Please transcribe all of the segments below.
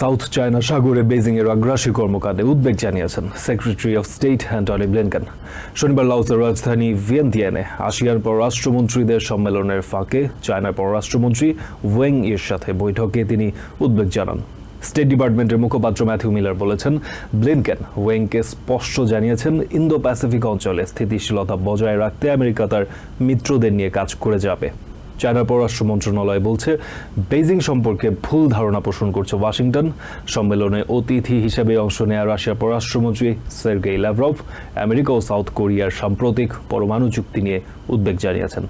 South China সাগরে Beijing এর আগ্রাসী কর্মকাণ্ডে উদ্বেগ জানিয়েছেন secretary of state Antony Blinken. শনিবার লাওসের রাজধানী ভিয়েন্তিয়ানে আসিয়ার পররাষ্ট্রমন্ত্রীদের সম্মেলনের ফাঁকে চায়নার পররাষ্ট্রমন্ত্রী ওয়েং এর সাথে বৈঠকে তিনি উদ্বেগ জানান। স্টেট ডিপার্টমেন্টের মুখপাত্র ম্যাথিউ মিলার বলেছেন, ব্লিনকেন ওয়েংকে স্পষ্ট জানিয়েছেন ইন্দো প্যাসিফিক অঞ্চলে স্থিতিশীলতা বজায় রাখতে আমেরিকা তার মিত্রদের নিয়ে কাজ করে যাবে। চায়নার পররাষ্ট্র মন্ত্রণালয় বলছে বেজিং সম্পর্কে ভুল ধারণা পোষণ করছে ওয়াশিংটন। সম্মেলনে অতিথি হিসেবে অংশ নেয়া রাশিয়ার পররাষ্ট্রমন্ত্রী সের্গেই ল্যাভরভ আমেরিকা ও সাউথ কোরিয়ার সাম্প্রতিক পরমাণু চুক্তি নিয়ে উদ্বেগ জানিয়েছেন।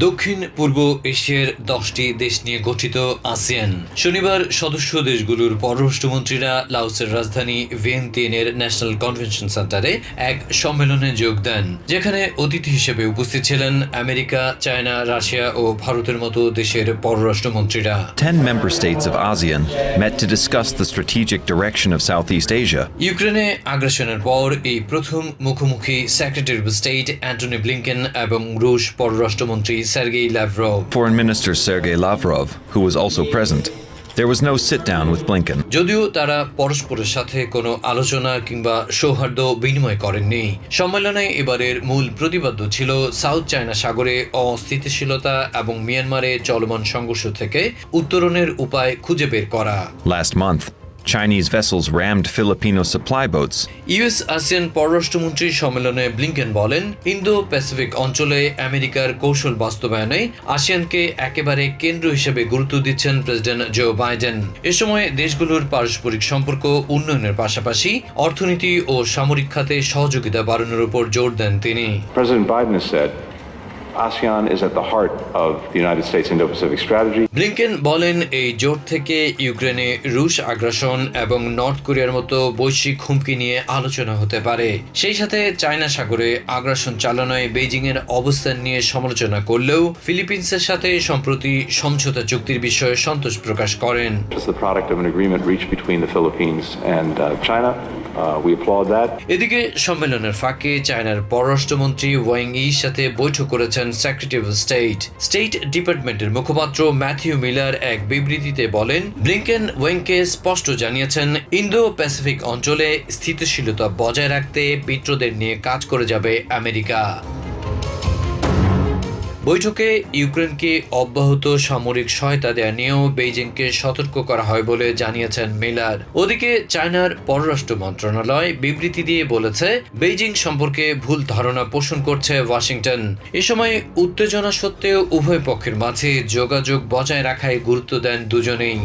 দক্ষিণ পূর্ব এশিয়ার দশটি দেশ নিয়ে গঠিত আসিয়ান শনিবার সদস্য দেশগুলোর পররাষ্ট্রমন্ত্রীরা লাওসের রাজধানী ভিয়েন্তিয়েনের ন্যাশনাল কনভেনশন সেন্টারে এক সম্মেলনে যোগ দেন যেখানে অতিথি হিসেবে উপস্থিত ছিলেন আমেরিকা চায়না রাশিয়া ও ভারতের মতো দেশের পররাষ্ট্রমন্ত্রীরা Ten member states of ASEAN met to discuss the strategic direction of Southeast Asia. ইউক্রেনে আগ্রাসনের পর এই প্রথম মুখোমুখি secretary of state Antony Blinken এবং রুশ পররাষ্ট্রমন্ত্রী Sergei Lavrov Foreign Minister Sergei Lavrov, who was also present, there was no sit down with Blinken. যদিও তারা পরস্পরের সাথে কোনো আলোচনা কিংবা সৌহার্দ্য বিনিময় করেননি। সম্মেলনে এবারের মূল প্রতিপাদ্য ছিল সাউথ চায়না সাগরে অস্থিতিশীলতা এবং মিয়ানমারে চলমান সংঘর্ষ থেকে উত্তরণের উপায় খুঁজে বের করা। Last month, Chinese vessels rammed Filipino supply boats, US ASEAN পররাষ্ট্রমন্ত্রী সম্মেলনে ব্লিংকেন বলেন ইন্দো প্যাসিফিক অঞ্চলে আমেরিকার কৌশল বাস্তবায়নে আসিয়ানকে একেবারে কেন্দ্র হিসেবে গুরুত্ব দিচ্ছেন প্রেসিডেন্ট জো বাইডেন। এ সময় দেশগুলোর পারস্পরিক সম্পর্ক উন্নয়নের পাশাপাশি অর্থনীতি ও সামরিক খাতে সহযোগিতা বাড়ানোর উপর জোর দেন তিনি। President Biden has said ASEAN is at the heart of the United States Indo Pacific strategy. Blinken বলেন এই জোট থেকে ইউক্রেনে রুশ আগ্রাসন এবং নর্থ কোরিয়ার মতো বৈশ্বিক হুমকি নিয়ে আলোচনা হতে পারে সেই সাথে চায়না সাগরে আগ্রাসন চালানোয় বেইজিং এর অবস্থান নিয়ে সমালোচনা করলেও ফিলিপিন্সের সাথে সম্প্রতি সমঝোতা চুক্তির বিষয়ে সন্তোষ প্রকাশ করেন the product of an agreement reached between the Philippines and uh, China. Uh, এদিকে সম্মেলনের ফাঁকে চায়নার পররাষ্ট্রমন্ত্রী ওয়াং ইর সাথে বৈঠক করেছেন সেক্রেটারি অফ স্টেট স্টেট ডিপার্টমেন্টের মুখপাত্র ম্যাথিউ মিলার এক বিবৃতিতে বলেন ব্লিংকেন ওয়েংকে স্পষ্ট জানিয়েছেন ইন্দো প্যাসিফিক অঞ্চলে স্থিতিশীলতা বজায় রাখতে মিত্রদের নিয়ে কাজ করে যাবে আমেরিকা। বৈঠকে ইউক্রেনকে অব্যাহত সামরিক সহায়তা দেওয়া নিয়েও বেইজিংকে সতর্ক করা হয় বলে জানিয়েছেন মিলার। ওদিকে চায়নার পররাষ্ট্র মন্ত্রণালয় বিবৃতি দিয়ে বলেছে, বেইজিং সম্পর্কে ভুল ধারণা পোষণ করছে ওয়াশিংটন। এ সময় উত্তেজনা সত্ত্বেও উভয় পক্ষের মাঝে যোগাযোগ বজায় রাখায় গুরুত্ব দেন দুজনেই।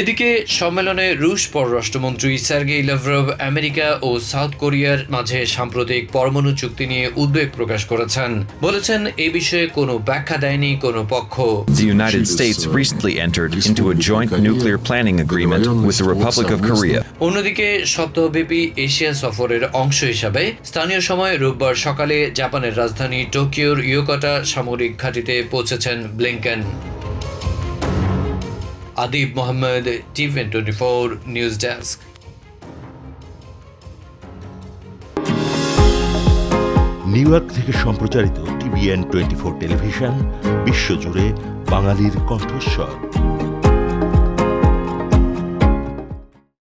এদিকে সম্মেলনে রুশ পররাষ্ট্রমন্ত্রী সার্গেই ল্যাভরভ আমেরিকা ও সাউথ কোরিয়ার মাঝে সাম্প্রতিক পরমাণু চুক্তি নিয়ে উদ্বেগ প্রকাশ করেছেন। বলেছেন এই বিষয়ে কোনো ব্যাখ্যা দেয়নি কোনো পক্ষ। The United States recently entered into a joint nuclear planning agreement with the Republic of Korea. অন্যদিকে সপ্তাহব্যাপী এশিয়া সফরের অংশ হিসাবে স্থানীয় সময় রোববার সকালে জাপানের রাজধানী টোকিওর ইয়োকাটা সামরিক ঘাঁটিতে পৌঁছেছেন Blinken. টিভেন twenty four news desk New York থেকে সম্প্রচারিত টিভিএন টোয়েন্টি ফোর টেলিভিশন বিশ্বজুড়ে বাঙালির কণ্ঠস্বর।